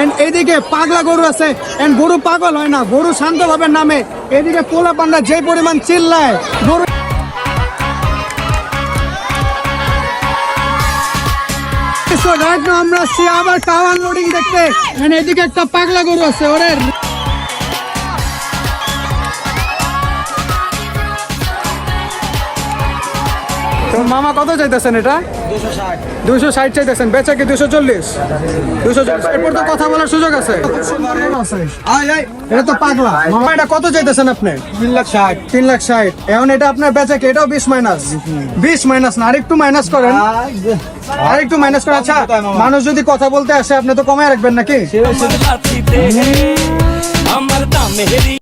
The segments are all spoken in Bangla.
এন্ড এদিকে পাগলা গরু আছে। এন্ড গরু পাগল হয় না, গরু শান্তভাবে নামে। এদিকে পোলা পান্ডা যে পরিমাণ চিল্লায়, গরু আমরা এন্ড এদিকে একটা পাগলা গরু আছে, ওরে তো মামা কত চাইতেছেন এটা? দুশো ষাট। চাইতেছেন বেচা কি দুশো চল্লিশ? দুশো চল্লিশ এরপর তো কথা বলার সুযোগ আছে। এটা তো পাগলা। মামা এটা কত চাইতেছেন আপনি? তিন লাখ ষাট। তিন লাখ ষাট। এখন এটা আপনার বেচা কি? এটাও বিশ মাইনাস। বিশ মাইনাস না আরেকটু মাইনাস করেন। আরেকটু মাইনাস করে আচ্ছা মানুষ যদি কথা বলতে আসে আপনি তো কমায় রাখবেন নাকি? আমার দামে হেরি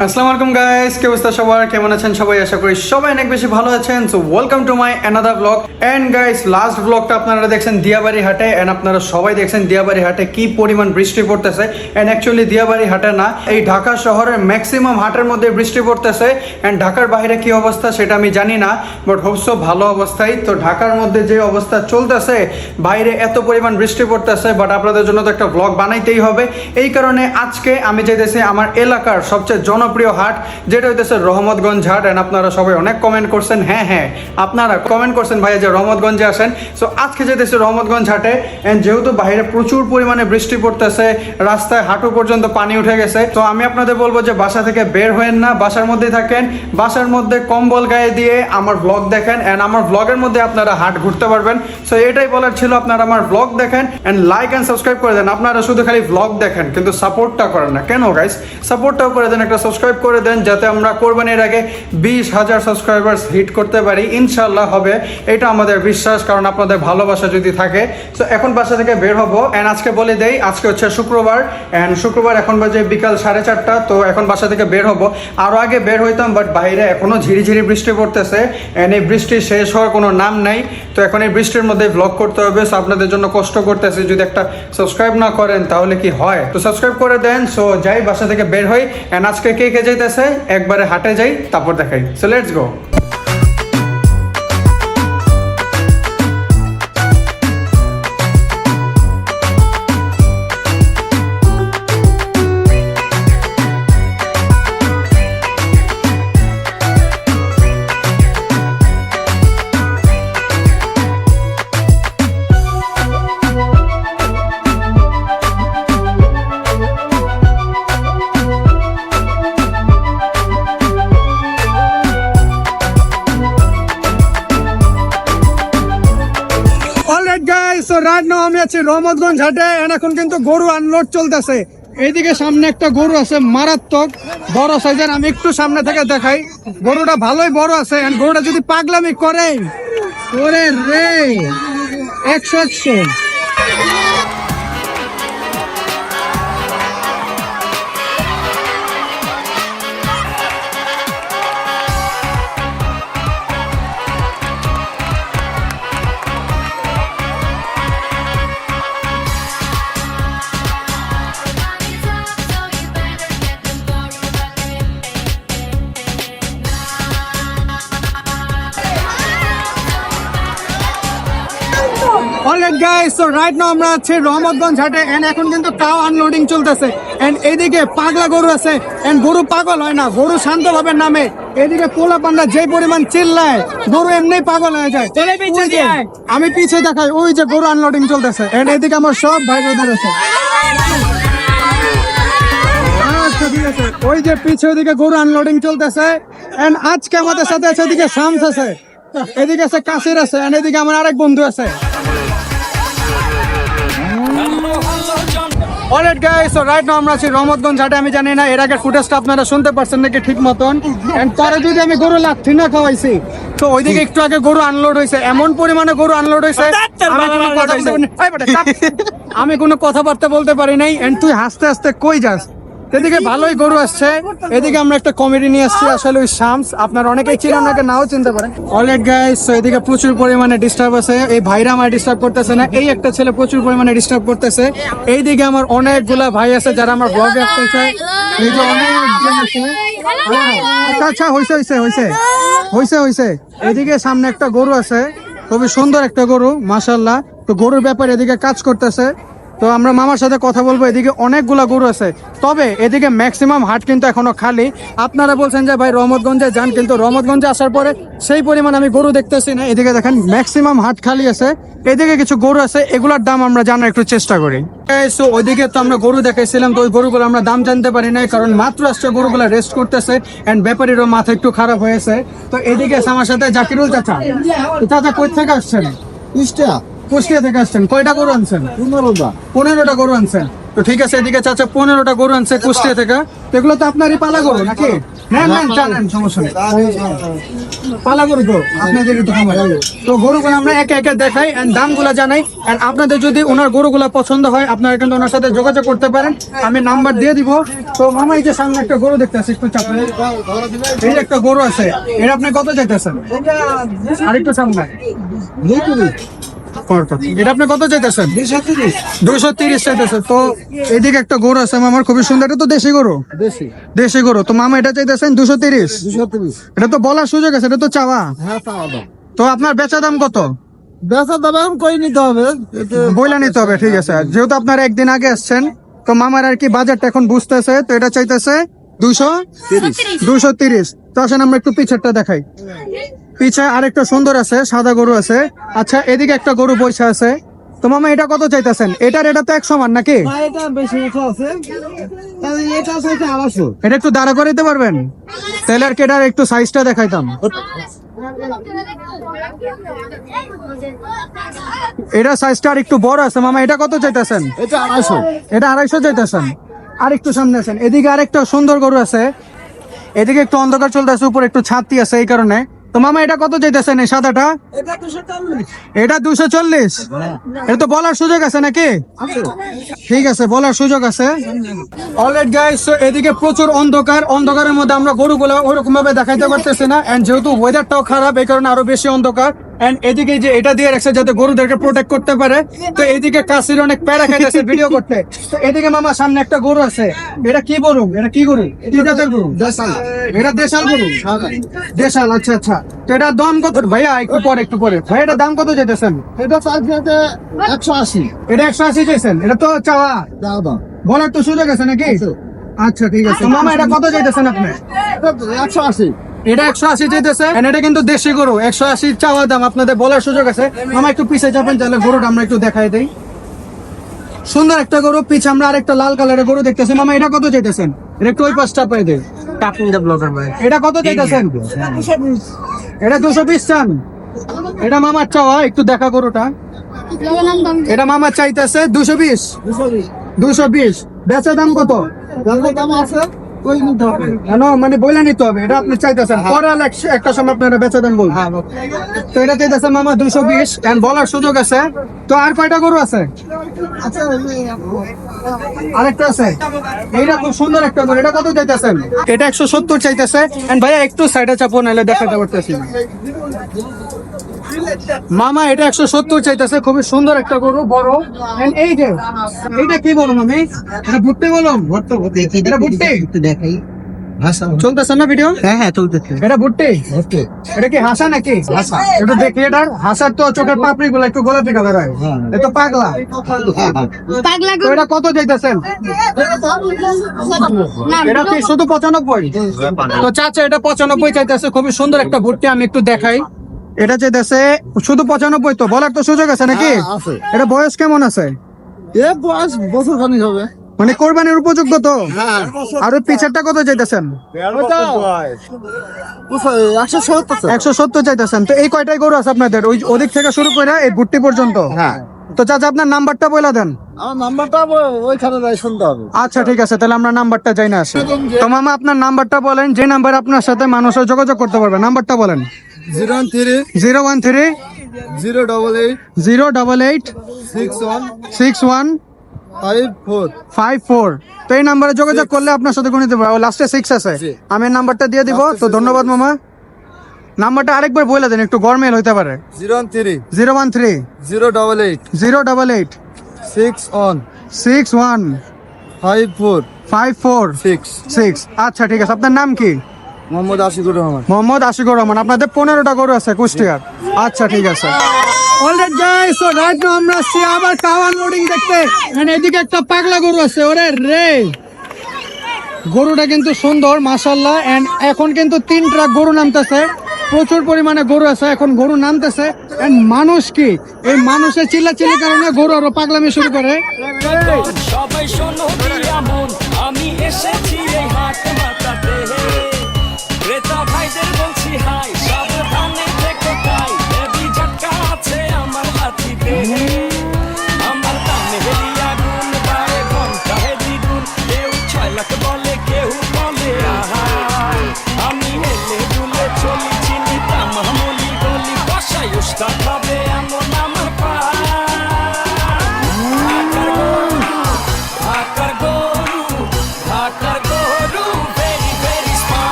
আসসালামু আলাইকুম গাইস কি অবস্থা সবার? কেমন আছেন সবাই? আশা করি সবাই অনেক বেশি ভালো আছেন। So welcome to my another blog and guys last ব্লগটা আপনারা দেখছেন দিয়াবাড়ি হাটে এন্ড আপনারা সবাই দেখছেন দিয়াবাড়ি হাটে কি পরিমাণ বৃষ্টি পড়তেছে। এন্ড অ্যাকচুয়ালি দিয়াবাড়ি হাটে না, এই ঢাকা শহরের ম্যাক্সিমাম হাটের মধ্যে বৃষ্টি পড়তেছে। এন্ড ঢাকার বাইরে কি অবস্থা সেটা আমি জানি না বাট হোপসো ভালো অবস্থায়। তো ঢাকার মধ্যে যে অবস্থা চলতেছে, বাইরে এত পরিমাণ বৃষ্টি পড়তেছে বাট আপনাদের জন্য তো একটা ব্লগ বানাইতেই হবে। এই কারণে আজকে আমি চাইতেছি আমার এলাকার সবচেয়ে জনপ্রিয় হাট, যেটা হইতেছে রহমতগঞ্জ হাট এন্ড আপনারা সবাই অনেক কমেন্ট করছেন। হ্যাঁ হ্যাঁ আপনারা কমেন্ট করছেন ভাইয়া যে রহমতগঞ্জে আসেন। সো আজকে যেতেছি রহমতগঞ্জ হাটে এন্ড যেহেতু বাইরে প্রচুর পরিমাণে বৃষ্টি পড়তেছে, রাস্তায় হাঁটু পর্যন্ত পানি উঠে গেছে। তো আমি আপনাদের বলব যে বাসা থেকে বের হয়েন না, বাসার মধ্যেই থাকেন। বাসার মধ্যে কম্বল গায়ে দিয়ে আমার ব্লগ দেখেন এন্ড আমার ব্লগের মধ্যে আপনারা হাট ঘুরতে পারবেন। সো এটাই বলার ছিল আপনারা আমার ব্লগ দেখেন এন্ড লাইক এন্ড সাবস্ক্রাইব করে দেন। আপনারা শুধু খালি ব্লগ দেখেন, কিন্তু সাপোর্টটা করেন না। কেন গাইস সাপোর্টটাও করে দেন একটা সাবস্ক্রাইব করে দেন যাতে আমরা কোরবানির আগে বিশ হাজার সাবস্ক্রাইবার্স হিট করতে পারি। ইনশাল্লাহ হবে। এটা আমাদের বিশ্বাস, কারণ আপনাদের ভালোবাসা যদি থাকে। সো এখন বাসা থেকে বের হব। অ্যান্ড আজকে বলে দেই, আজকে হচ্ছে শুক্রবার। অ্যান্ড শুক্রবার এখন বাজে বিকাল সাড়ে চারটা। তো এখন বাসা থেকে বের হব। আরও আগে বের হইতাম বাট বাইরে এখনও ঝিরিঝিরি বৃষ্টি পড়তেছে। অ্যান্ড এই বৃষ্টি শেষ হওয়ার কোনো নাম নাই। তো এখন এই বৃষ্টির মধ্যে ব্লগ করতে হবে। সো আপনাদের জন্য কষ্ট করতেছি যদি একটা সাবস্ক্রাইব না করেন, তাহলে কি হয়? তো সাবস্ক্রাইব করে দেন। সো যাই বাসা থেকে বের হই। অ্যান্ড আজকে কে কে যাইতেছে? একবারে হাটে যাই তারপর দেখাই। সো লেটস গো আছি রহমতগঞ্জ হাটে। এখন কিন্তু গরু আনলোড চলতেছে। এইদিকে সামনে একটা গরু আছে, মারাত্মক। বড় সাইজের আমি একটু সামনে থেকে দেখাই। গরুটা ভালোই বড় আছে গরুটা যদি পাগলামি করে রে! একশো একশো। সো রাইট নাও আমরা আছি রহমতগঞ্জ হাটে এন্ড এখন কিন্তু কাও আনলোডিং চলতেছে। এন্ড এইদিকে পাগলা গরু আছে এন্ড গরু পাগল হয় না গরু শান্তভাবে নামে। এদিকে পোলা পান্ডা যে পরিমাণ চিল্লায় গরু এমনি পাগল হয়ে যায়। আমি পিছে দেখাই ওই যে গরু আনলোডিং চলতেছে। এন্ড এদিকে আমার সব ভাই বোনদের আছে আচ্ছা, আছে। ওই যে পিছে ওইদিকে গরু আনলোডিং চলতেছে। এন্ড আজকে আমাদের সাথে আছে এদিকে শামস আছে। এদিকে আছে কাসির আছে এন্ড এদিকে আমার আরেক বন্ধু আছে। Alright guys so right now আমরা আছি রহমতগঞ্জ হাটে। আমি জানি না এর আগে ফুটেজটা আপনারা শুনতে পারছেন নাকি ঠিক মতন। এন্ড পরে যদি আমি গরু লাথি না খাওয়াইছি তো ওইদিকে একটু আগে গরু আনলোড হয়েছে। এমন পরিমাণে গরু আনলোড হয়েছে। আমি কোনো কথাবার্তা বলতে পারি নাই। এন্ড তুই হাসতে হাসতে কই যাস? এদিকে ভালোই গরু আসছে। এদিকে আমরা একটা কমেডি নিয়ে আসছি, আসলে ওই শামস। আপনার অনেকেই চিনেন ওনাকে নাও চিনতে পারেন। অলরেড গাইস তো এদিকে প্রচুর পরিমাণে ডিস্টার্ব আছে। এই ভাইরা আমার ডিস্টার্ব করতেছে না, এই একটা ছেলে প্রচুর পরিমাণে ডিস্টার্ব করতেছে। এইদিকে আমার অনেকগুলা ভাই আছে যারা আমার ব্লগে আসতেছে। এই যে অনেকজন আছে। আচ্ছা আচ্ছা হইছে হইছে হইছে। হইছে হইছে। এদিকে সামনে একটা গরু আছে। খুবই সুন্দর একটা গরু মাশাল্লাহ তো গরুর ব্যাপারে এদিকে কাজ করতেছে। তো আমরা মামার সাথে কথা বলব, এদিকে অনেকগুলা গরু আছে। তবে এদিকে ম্যাক্সিমাম হাট কিন্তু এখনও খালি। আপনারা বলছেন যে, ভাই, রহমতগঞ্জে যান। কিন্তু রহমতগঞ্জে আসার পরে সেই পরিমাণ আমি গরু দেখতেছি না। এদিকে দেখেন ম্যাক্সিমাম হাট খালি আছে। এদিকে কিছু গরু আছে, এগুলার দাম আমরা জানার একটু চেষ্টা করি। সো ওইদিকে তো আমরা গরু দেখাইছিলাম, তো ওই গরুগুলো আমরা দাম জানতে পারি নাই, কারণ মাত্র আসছে গরুগুলো রেস্ট করতেছে অ্যান্ড ব্যাপারীরও মাথা একটু খারাপ হয়েছে। তো এদিকে আমার সাথে জাকিরুল চাচা। চাচা, কই থেকে আসছেন? ইস্টা। কুষ্টিয়া থেকে আসছেন। কয়টা গরু আনছেন? পনেরোটা। পনেরোটা গরু আনছেন। তো ঠিক আছে এদিকে চাচা পনেরোটা গরু আনছে কুষ্টিয়া থেকে। এগুলো তো আপনারই পালা গরু নাকি? নেন নেন জানেন সমস্যা নেই। পালা গরু তো আপনাদের তো খামার তো গরুগুলো আমরা একে একে দেখাই এন্ড দামগুলো জানাই। এন্ড আপনাদের যদি ওনার গরুগুলো পছন্দ হয় আপনারা কিন্তু ওনার সাথে যোগাযোগ করতে পারেন। আমি নাম্বার দিয়ে দিব। তো মামা এই যে সামনে একটা গরু দেখতে আছে একটু চাপে এই একটা গরু আছে এটা আপনি কত চাইতেছেন? আরেকটু সামনে। এটা আপনি কত চাইতেছেন? দুশো তিরিশ চাইতেছে। তো এদিকে একটা গরু আছে মামার খুবই সুন্দর। এটা তো দেশি গরু? দেশি। দেশি গরু। তো মামা এটা চাইতেছেন দুশো তিরিশ? এটা তো বলার সুযোগ আছে এটা তো চাওয়া। হ্যাঁ তো আপনার বেচা দাম কত? বেচা দাম করে নিতে হবে? বইলা নিতে হবে ঠিক আছে। যেহেতু আপনার একদিন আগে আসছেন তো মামার আর কি বাজারটা এখন বুঝতেছে তো এটা চাইতেছে দুশো তিরিশ। দুশো তিরিশ। তো আসেন আমরা একটু পিছেরটা দেখাই। পিছে আরেকটা সুন্দর আছে সাদা গরু আছে। আচ্ছা এদিকে একটা গরু বসে আছে। তো মামা এটা কত চাইতেছেন? এটার এটা তো এক সমান নাকি? এটা বেশি একটু দাঁড়া করে দিতে পারবেন? তাহলে আর কি এটার একটু সাইজটা দেখাইতাম। এটা সাইজটা আর একটু বড় আছে। মামা এটা কত চাইতেছেন? এটা আড়াইশো। এটা আড়াইশো চাইতেছেন। আর একটু সামনে আছেন। এদিকে আরেকটা সুন্দর গরু আছে। এদিকে একটু অন্ধকার চলতেছে উপরে একটু ছাতি আছে এই কারণে। তো মামা এটা কত চাইতেছেন এই সাদাটা? এটা দুশো চল্লিশ। এটা এটা তো বলার সুযোগ আছে নাকি? ঠিক আছে বলার সুযোগ আছে। অলরেড গাইস এদিকে প্রচুর অন্ধকার। অন্ধকারের মধ্যে আমরা গরুগুলো ওরকম ভাবে দেখাইতে পারতেছি না। এন্ড যেহেতু ওয়েদারটাও খারাপ এই কারণে আরও বেশি অন্ধকার। এন্ড এদিকে যে এটা দিয়ে রাখছে যাতে গরুদেরকে প্রোটেক্ট করতে পারে তো এদিকে কাশির অনেক প্যারা খাইতেছে ভিডিও করতে। তো এদিকে মামা সামনে একটা গরু আছে। এটা কি গরু? এটা কি গরু? কি জাতের গরু? এটা দেশাল গরু? দেশাল। আচ্ছা আচ্ছা। তো এটার দাম কত? ভাইয়া একটু পরে একটু পরে। ভাই এটা দাম কত যেতেছেন এটা চার্জ একশো আশি। এটা একশো আশি চাইছেন? এটা তো চাওয়া। বলার তো সুযোগ আছে নাকি? আচ্ছা ঠিক আছে। মামা এটা কত চাইতেছেন আপনি? একশো আশি। এটা একশো আশি চাইতেছে। এটা কিন্তু দেশি গরু একশো আশি চাওয়া দাম আপনাদের বলার সুযোগ আছে। মামা একটু পিছে যাবেন তাহলে গরুটা আমরা একটু দেখাই দেই। সুন্দর একটা গরু পিছে আমরা আরেকটা লাল কালারের গরু দেখতেছি। মামা এটা কত চাইতেছেন? এটা একটু ওই পাঁচটা পাই দেয় এটা কত চাইতেছেন? এটা দুশো বিশ চান। এটা মামার চাওয়া একটু দেখা গরুটা। এটা মামার চাইতেছে দুশো বিশ। দুশো বিশ। বেচা দাম কত? দাম আছে। মানে বইলে নিতে হবে এটা আপনি চাইতেছেন। পরে একটা সময় আপনারা বেচা দেন বলবেন তো এটা চাইতেছে মামা দুশো বিশ এন্ড বলার সুযোগ আছে। তো আর কয়টা গরু আছে? আচ্ছা আরেকটা আছে। এইটা খুব সুন্দর একটা গরু এটা কত চাইতেছেন? এটা একশো সত্তর চাইতেছে। ভাইয়া একটু সাইডে চাপো নাহলে দেখাতে পারতেছি। মামা এটা একশো সত্তর চাইতেছে খুবই সুন্দর একটা গরু বড়। এই যে এইটা কি আমি এটা ভুট্টে এটা ভুট্টে? দেখাই চলতেছে না ভিডিও হ্যাঁ হ্যাঁ চলতেছে এটা ভুট্টে? এটা কি হাসা নাকি? একটু দেখি এটার হাসার তো চোখের পাপড়ি গুলো একটু গোলাপি কালার হয়। এটা পাগলা পাগলা এটা কত চাইতেছেন? এটা কি শুধু পঁচানব্বই? তো চাচা এটা পঁচানব্বই চাইতেছে খুবই সুন্দর একটা ভুট্টি আমি একটু দেখাই। এটা চাইতেছে শুধু পঁচানব্বই তো বলার তো সুযোগ আছে নাকি? হ্যাঁ, এটা বয়স কেমন আছে? এ বয়স বছর খানিক হবে। মানে কোরবানির উপযুক্ত তো? হ্যাঁ। আর ওই পিছেরটা কত চাইতেছেন? একশো সত্তর চাইতেছেন। তো এই কয়টাই গরু আছে আপনাদের? ওই ওদিক থেকে শুরু করে এই ভুট্টি পর্যন্ত? হ্যাঁ। তো চাচা আপনার নাম্বারটা বলে দেন। নাম্বারটা ওইখানে যাই শুনতে হবে। আচ্ছা ঠিক আছে তাহলে আমরা নাম্বারটা যাই না আসি। তো মামা আপনার নাম্বারটা বলেন যে নাম্বার আপনার সাথে মানুষের যোগাযোগ করতে পারবে নাম্বারটা বলেন। Zero three zero one three zero double eight zero double eight six one six one five four five four তো এই নাম্বারে যোগাযোগ করলে আপনার সাথে গুণিতে পারব লাস্টে সিক্স আছে। আমি নাম্বারটা দিয়ে দিব। তো ধন্যবাদ মামা। নাম্বারটা আরেকবার বলে দেন একটু গরমেল হইতে পারে। Zero three zero one three zero double eight zero double eight six one six one five four five four six six আচ্ছা ঠিক আছে। আপনার নাম কি? মোহাম্মদ আশিকুর রহমান। মোহাম্মদ আশিকুর রহমান আপনাদের পনেরোটা গরু আছে কুষ্টিয়ার। আচ্ছা ঠিক আছে। Already guys so right now আমরা আসছি আবার কাওয়ান লোডিং দেখতে। এন্ড এদিকে একটা পাগলা গরু আছে ওরে রে। গরুটা কিন্তু সুন্দর মাশাল্লাহ এন্ড এখন কিন্তু তিন ট্রাক গরু নামতেছে। প্রচুর পরিমাণে গরু আছে এখন গরু নামতেছে। এন্ড মানুষ কি? এই মানুষের চিল্লা চিল্লি কারণে গরু আরও পাগলামি শুরু করে। সবাই শোনো আমি এসেছি এই ভাইদের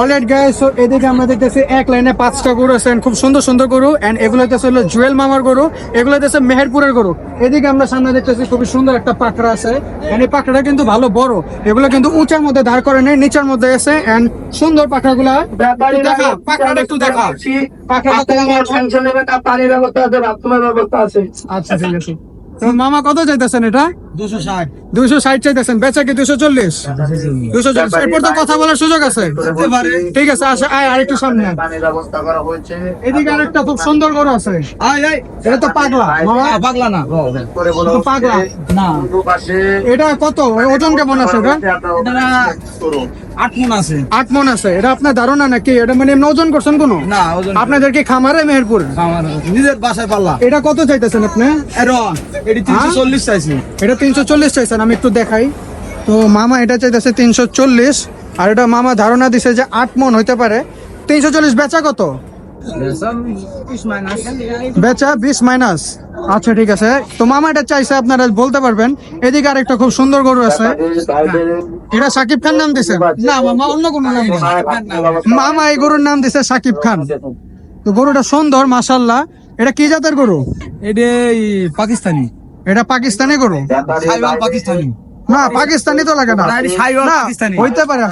অলরেড গাইস সো এদিকে আমরা দেখতেছি এক লাইনে পাঁচটা গরু আছে খুব সুন্দর সুন্দর গরু এন্ড এগুলো হলো জুয়েল মামার গরু এগুলো মেহেরপুরের গরু। এদিকে আমরা সামনে দেখতেছি খুবই সুন্দর একটা পাকড়া আছে এন্ড এই পাকড়াটা কিন্তু ভালো বড় এগুলো কিন্তু উঁচার মধ্যে দাঁড় করে নেই নিচের মধ্যে আছে এন্ড সুন্দর পাকড়াগুলা। একটু দেখা পাকড়াটা একটু দেখা পাকড়াটা পানির ব্যবস্থা আছে বাথরুমের ব্যবস্থা আছে। আচ্ছা ঠিক আছে। মামা কত চাইতেছেন এটা? দুশো ষাট। চাইতেছেন বেচা কি দুশো চল্লিশ? দুশো চল্লিশ। এরপর তো কথা বলার সুযোগ আছে। ঠিক আছে আসে আয় আরেকটু সামনে আয়। পানির ব্যবস্থা করা হয়েছে। এদিকে আরেকটা খুব সুন্দর গরু আছে। আয় আয় এটা তো পাগলা পাগলা না। এটা করে বলা তো হচ্ছে পাগলা। না। এটা কত? ওজন কেমন আছে এটা আট মন আছে। আট মন আছে। এটা আপনার ধারণা নাকি? এটা মানে এমনি ওজন করছেন কোনো? না আপনাদের কি খামারে মেহেরপুর? নিজের বাসায় পাল্লা। এটা কত চাইতেছেন আপনি? এর তিনশো চল্লিশ চাইছি। এটা তিনশো চল্লিশ চাইছেন, আমি একটু দেখাই। তো মামা এটা চাইতেছে তিনশো চল্লিশ, আর এটা মামা ধারণা দিছে যে আট মন হইতে পারে। তিনশো চল্লিশ বেচা কত? বেচা বিশ মাইনাস। আচ্ছা ঠিক আছে। তো মামা এটা চাইছে, আপনারা বলতে পারবেন। এদিকে আরেকটা খুব সুন্দর গরু আছে। এটা সাকিব খান নাম দিছে? না, মামা অন্য কোনো নাম মামা এই গরুর নাম দিছে সাকিব খান। তো গরুটা সুন্দর মাসাল্লাহ এটা কি জাতের গরু? এটা পাকিস্তানি। এটা পাকিস্তানি গরু? সাইবাল পাকিস্তানি। না পাকিস্তানি তো লাগে না। হইতে পারে।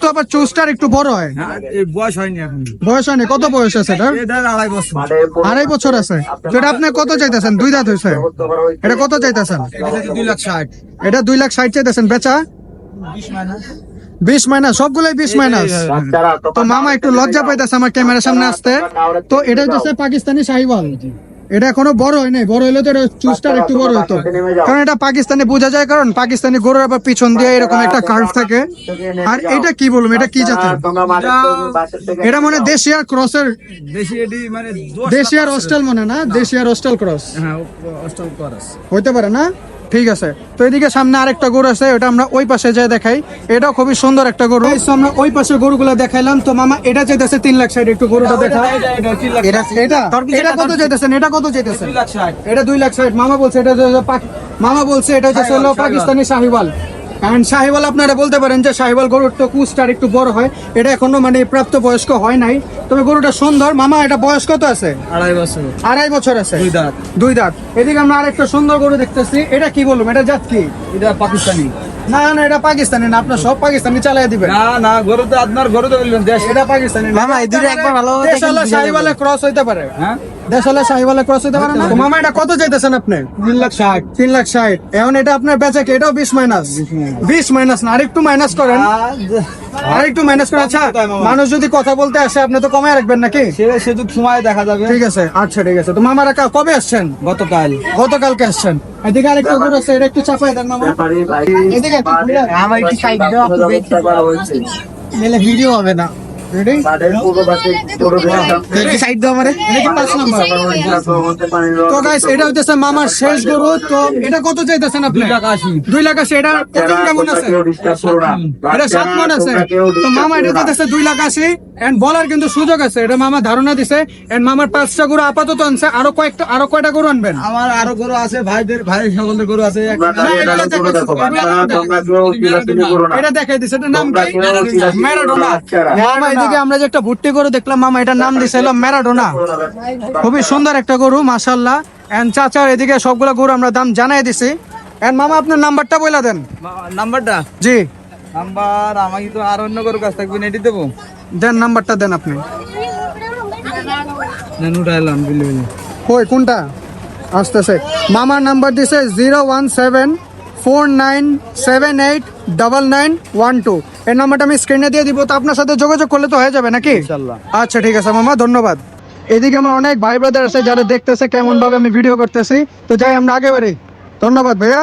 তো আবার চুজটার একটু বড় হয়। বয়স হয়নি এখন। বয়স হয়নি। কত বয়স আছে এটার? আড়াই বছর। আড়াই বছর আছে। এটা আপনি কত চাইতেছেন? দুই দাঁত হয়েছে এটা কত চাইতেছেন? এটা দুই লাখ ষাট। এটা দুই লাখ ষাট চাইতেছেন বেচা? বিশ মাইনাস। সবগুলোই বিশ মাইনাস? তো মামা একটু লজ্জা পাইতেছে আমার ক্যামেরার সামনে আসতে। তো এটা হচ্ছে পাকিস্তানি শাহিওয়াল এটা এখনও বড় হয় নাই। বড় হলে তো এটা চুজটার একটু বড় হতো। কারণ এটা পাকিস্তানি বোঝা যায় কারণ পাকিস্তানি গরুর আবার পিছন দিয়ে এরকম একটা কার্ভ থাকে। আর এটা কি বলব? এটা কি জাতের? এটা মানে দেশিয়ার ক্রসের দেশি এটি মানে দেশিয়ার হোস্টেল মনে না? দেশিয়ার হোস্টেল ক্রস। হ্যাঁ করাস। হইতে পারে না? ঠিক আছে। তো এদিকে সামনে আরেকটা গরু আছে এটা আমরা ওই পাশে যাই দেখাই। এটা খুবই সুন্দর একটা গরু। আমরা ওই পাশে গরুগুলো দেখাইলাম তো মামা এটা চাইতেছে তিন লাখ সাইড একটু গরুটা দেখা। এটা কত চাইতেছেন? এটা কত চাইতেছেন? এটা দুই লাখ সাইড মামা বলছে এটা মামা বলছে এটা হচ্ছে পাকিস্তানি শাহিওয়াল। কারণ শাহিওয়াল আপনারা বলতে পারেন যে শাহিওয়াল গরুর তো কুচটার একটু বড় হয়। এটা এখনও মানে প্রাপ্ত বয়স্ক হয় নাই। তবে গরুটা সুন্দর। মামা এটা বয়স কত আছে? আড়াই বছর। আড়াই বছর আছে। দুই দাঁত। দুই দাঁত। এদিকে আমরা আরেকটা সুন্দর গরু দেখতেছি। এটা কি বলব এটা জাত কি? এটা পাকিস্তানি। না না এটা পাকিস্তানি না। আপনার সব পাকিস্তানি চালাই দিবেন। না না গরু তো আপনার গরু তো বলবেন দেশ। এটা পাকিস্তানি মামা এই দুটো একবার ভালো দেশালা শাহিওয়ালে ক্রস হইতে পারে। হ্যাঁ? দেশালা শাহিওয়ালে ক্রস হইতে পারে না? মামা এটা কত চাইতেছেন আপনি? তিন লাখ ষাট। তিন লাখ ষাট। এখন এটা আপনার বেচা কি? এটাও বিশ মাইনাস। বিশ মাইনাস। না আরেকটু মাইনাস করেন। আরেকটু মাইনাস করে আচ্ছা মানুষ যদি কথা বলতে আসে আপনি তো কমায় রাখবেন নাকি? সে শুধু সময় দেখা যাবে। ঠিক আছে আচ্ছা ঠিক আছে। তো মামারা কবে আসছেন? গতকাল। গতকালকে আসছেন। এদিকে আরেকটা আছে এটা একটু চাপাই দেন মামা। এদিকে আমার একটু সাইড দাও মেলে ভিডিও হবে না। রেডি সাইড দাও আমারে। এটা কি পাঁচ নাম্বার। তো গাইস এটা হচ্ছে মামার শেষ গরু তো এটা কত চাইতেছেন আপনি? দুই লাখ আশি। দুই লাখ আশি এটা কেমন আছে? এটা সাত মন আছে। তো মামা এটা দিতেছে দুই লাখ আশি এন্ড বলার কিন্তু সুযোগ আছে। এটা মামা ধারণা দিছে এন্ড মামার পাঁচটা গরু আপাতত আনছে আরও কয়েকটা আরও কয়টা গরু আনবেন? আমার আরও গরু আছে ভাইদের ভাই সকলের গরু আছে। এটা দেখাই দিছে এটার নাম কি? ম্যারাডোনা এদিকে আমরা যে একটা ভুট্টি গরু দেখলাম মামা এটার নাম দিছে হলো ম্যারাডোনা। খুবই সুন্দর একটা গরু মাশাল্লাহ এন্ড চাচার এদিকে সবগুলো গরু আমরা দাম জানাই দিছি। এন্ড মামা আপনার নাম্বারটা বলে দেন। নাম্বারটা? জি। নাম্বার আমাকে তো আর অন্য কারও কাছ থাকবে এটি দেবো। দেন নাম্বারটা দেন আপনি। কই কোনটা? আসতেছে। মামার নাম্বার দিছে zero one seven four nine seven eight double nine one two এই নাম্বারটা আমি স্ক্রিনে দিয়ে দিব তো আপনার সাথে যোগাযোগ করলে তো হয়ে যাবে নাকি? ইনশাল্লাহ। আচ্ছা ঠিক আছে মামা ধন্যবাদ। এদিকে আমার অনেক ভাই ব্রাদার আছে যারা দেখতেছে কেমন ভাবে আমি ভিডিও করতেছি। তো যাই আমরা আগে বাড়ি। ধন্যবাদ ভাইয়া।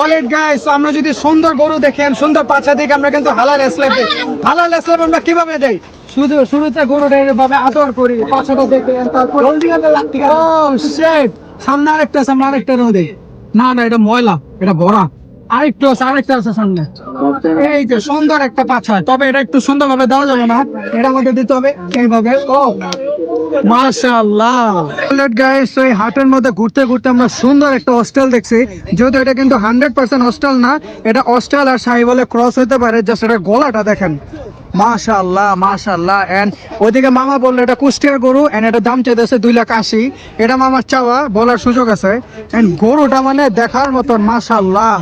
অলরেড গাইস আমরা যদি সুন্দর গরু দেখেন, সুন্দর পাছা দেখে আমরা কিন্তু হালাল এসলাম দিই। হালাল এসলাম আমরা কীভাবে দেই? শুধু শুরুতে গরুটা এভাবে আদর করি পাছাটা দেখে, তারপর ও শিট সামনে আরেকটা সামনে আরেকটা নদী না না, এটা ময়লা, এটা ভরা। আরেকটু আছে, আরেকটা আছে সামনে। এই যে সুন্দর একটা পাছা তবে এটা একটু সুন্দর ভাবে দেওয়া যাবে না। এটা মধ্যে দিতে হবে এইভাবে। ও গাইস এই হাটের মধ্যে ঘুরতে ঘুরতে আমরা সুন্দর একটা দেখছি। এটা কিন্তু পার্সেন্ট না, এটা আর বলে ক্রস পারে। জাস্ট এটা গলাটা দেখেন। এন্ড মামা বলল, এটা কুষ্টিয়ার গরু এন্ড এটা দাম চাইতেছে দুই লাখ আশি। এটা মামার চাওয়া, বলার সুযোগ আছে। এন্ড গরুটা মানে দেখার মতন, মাশাআল্লাহ।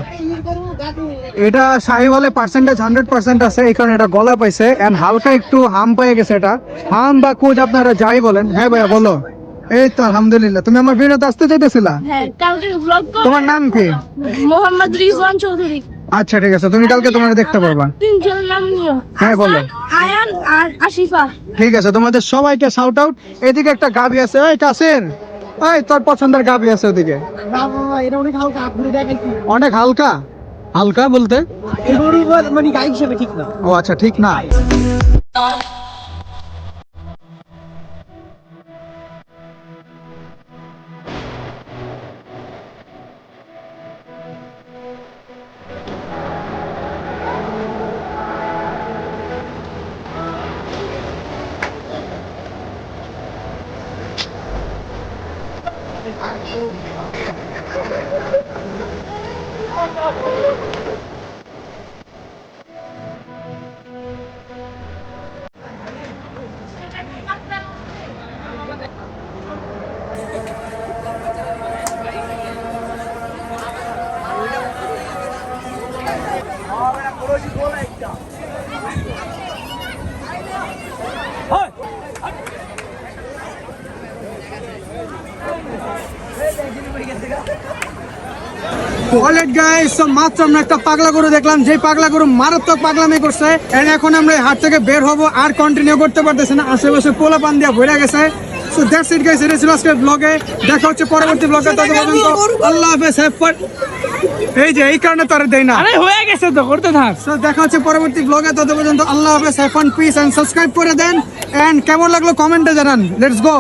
এটা সাহিওয়ালে পার্সেন্টেজ হান্ড্রেড পার্সেন্ট আছে এই কারণে এটা গলা পাইছে এন্ড হালকা একটু হাম পেয়ে গেছে এটা। হাম বা কুজ আপনারা যাই বলেন। হ্যাঁ ভাইয়া বলো। এই তো আলহামদুলিল্লাহ। তুমি আমার ভিডিওতে আসতে চাইতেছিলা? হ্যাঁ তোমার নাম কি? মোহাম্মদ রিজওয়ান চৌধুরী। আচ্ছা ঠিক আছে। তুমি কালকে তোমার দেখতে পারবা। তিনজনের নাম নিও। হ্যাঁ, বলো। আয়ান আর আশিফা। ঠিক আছে তোমাদের সবাইকে শাউট আউট এদিকে একটা গাবি আছে। এই কাসির। এই তোর পছন্দের গাবি আছে ওদিকে। এটা অনেক হালকা আপনি দেখেন অনেক হালকা? হালকা বলতে? গরু মানে গাই হিসেবে ঠিক না। ও আচ্ছা ঠিক না। অলরেড গাইস মাত্র আমরা একটা পাগলা গরু দেখলাম। যে পাগলা গরু মারাত্মক পাগলামি করছে এন্ড এখন আমরা হাট থেকে বের হব আর কন্টিনিউ করতে পারতেছি না। আশেপাশে পোলা পান দিয়া ভরে গেছে। সো দ্যাটস ইট গাইস এটা ছিল আজকের ব্লগে দেখা হচ্ছে পরবর্তী ব্লগে তত পর্যন্ত আল্লাহ হাফেজ হ্যাভ ফান এই যে এই কারণে তার দেই না। আরে হয়ে গেছে তো করতে থাক। সো দেখা হচ্ছে পরবর্তী ব্লগে তত পর্যন্ত আল্লাহ হাফেজ have fun peace and subscribe করে দেন। এন্ড কেমন লাগল কমেন্টে জানান। লেটস গো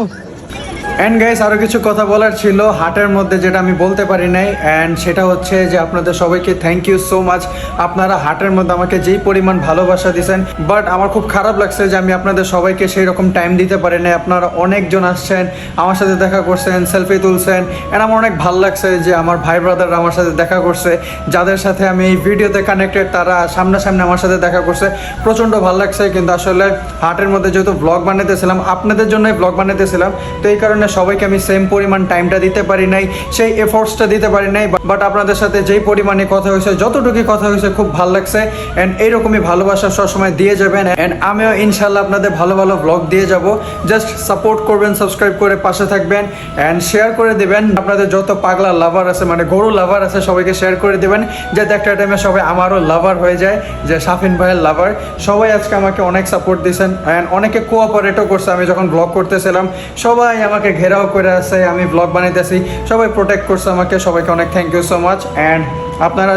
অ্যান্ড গাইস আরও কিছু কথা বলার ছিল হাটের মধ্যে যেটা আমি বলতে পারি নাই। অ্যান্ড সেটা হচ্ছে যে আপনাদের সবাইকে থ্যাংক ইউ সো মাচ আপনারা হাটের মধ্যে আমাকে যেই পরিমাণ ভালোবাসা দিয়েছেন বাট আমার খুব খারাপ লাগছে যে আমি আপনাদের সবাইকে সেই রকম টাইম দিতে পারি নাই। আপনারা অনেকজন আসছেন, আমার সাথে দেখা করছেন সেলফি তুলছেন অ্যান্ড আমার অনেক ভালো লাগছে যে আমার ভাই ব্রাদাররা আমার সাথে দেখা করছে। যাদের সাথে আমি এই ভিডিওতে কানেক্টেড তারা সামনাসামনি আমার সাথে দেখা করছে। প্রচণ্ড ভালো লাগছে, কিন্তু আসলে হাটের মধ্যে যেহেতু ব্লগ বানাতেছিলাম আপনাদের জন্যই ব্লগ বানাতেছিলাম তো এই কারণে টাইমে সবাইকে আমি সেম পরিমাণ টাইমটা দিতে পারি নাই, সেই এফোর্টসটা দিতে পারি নাই বাট আপনাদের সাথে যেই পরিমাণে কথা হয়েছে যতটুকু কথা হয়েছে, খুব ভালো লাগছে অ্যান্ড এইরকমই ভালোবাসা সবসময় দিয়ে যাবেন অ্যান্ড আমিও ইনশাল্লাহ আপনাদের ভালো ভালো ব্লগ দিয়ে যাব। জাস্ট সাপোর্ট করবেন সাবস্ক্রাইব করে পাশে থাকবেন অ্যান্ড শেয়ার করে দেবেন। আপনাদের যত পাগলা লাভার আছে মানে গরু লাভার আছে, সবাইকে শেয়ার করে দেবেন, যাতে একটা টাইমে সবাই আমারও লাভার হয়ে যায়, যে সাফিন ভাইয়ের লাভার সবাই আজকে আমাকে অনেক সাপোর্ট দিয়েছেন অ্যান্ড অনেকে কোঅপারেটও করছে, আমি যখন ব্লগ করতেছিলাম, সবাই আমাকে ঘেরাও করে আছে, আমি ব্লগ বানাইতেছি। সবাই প্রোটেক্ট করছে আমাকে, সবাইকে অনেক thank you so much and আপনারা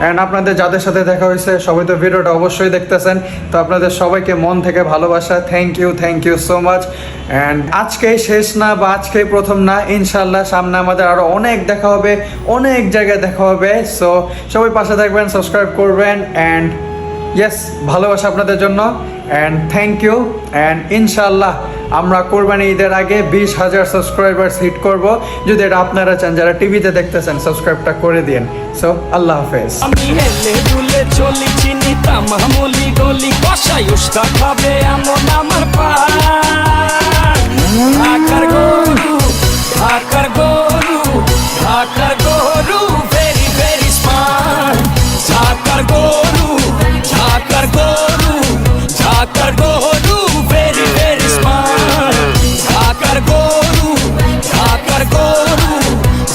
অ্যান্ড আপনাদের যাদের সাথে দেখা হয়েছে, সবাই তো ভিডিওটা অবশ্যই দেখতেছেন। তো আপনাদের সবাইকে মন থেকে ভালোবাসা thank you thank you so much and আজকেই শেষ না, বা আজকেই প্রথম না ইনশাল্লাহ সামনে আমাদের আরও অনেক দেখা হবে, অনেক জায়গায় দেখা হবে। সো সবাই পাশে থাকবেন সাবস্ক্রাইব করবেন অ্যান্ড ইয়েস ভালোবাসা আপনাদের জন্য। অ্যান্ড থ্যাংক ইউ অ্যান্ড ইনশাল্লাহ আমরা কোরবানি ঈদের আগে বিশ হাজার সাবস্ক্রাইবার হিট করব। যদি এটা আপনারা চান, যারা টিভিতে দেখতেছেন সাবস্ক্রাইবটা করে দিন সো আল্লাহ হাফেজ। আমি হেলে দুলে ভেরি ভেরি gotta go.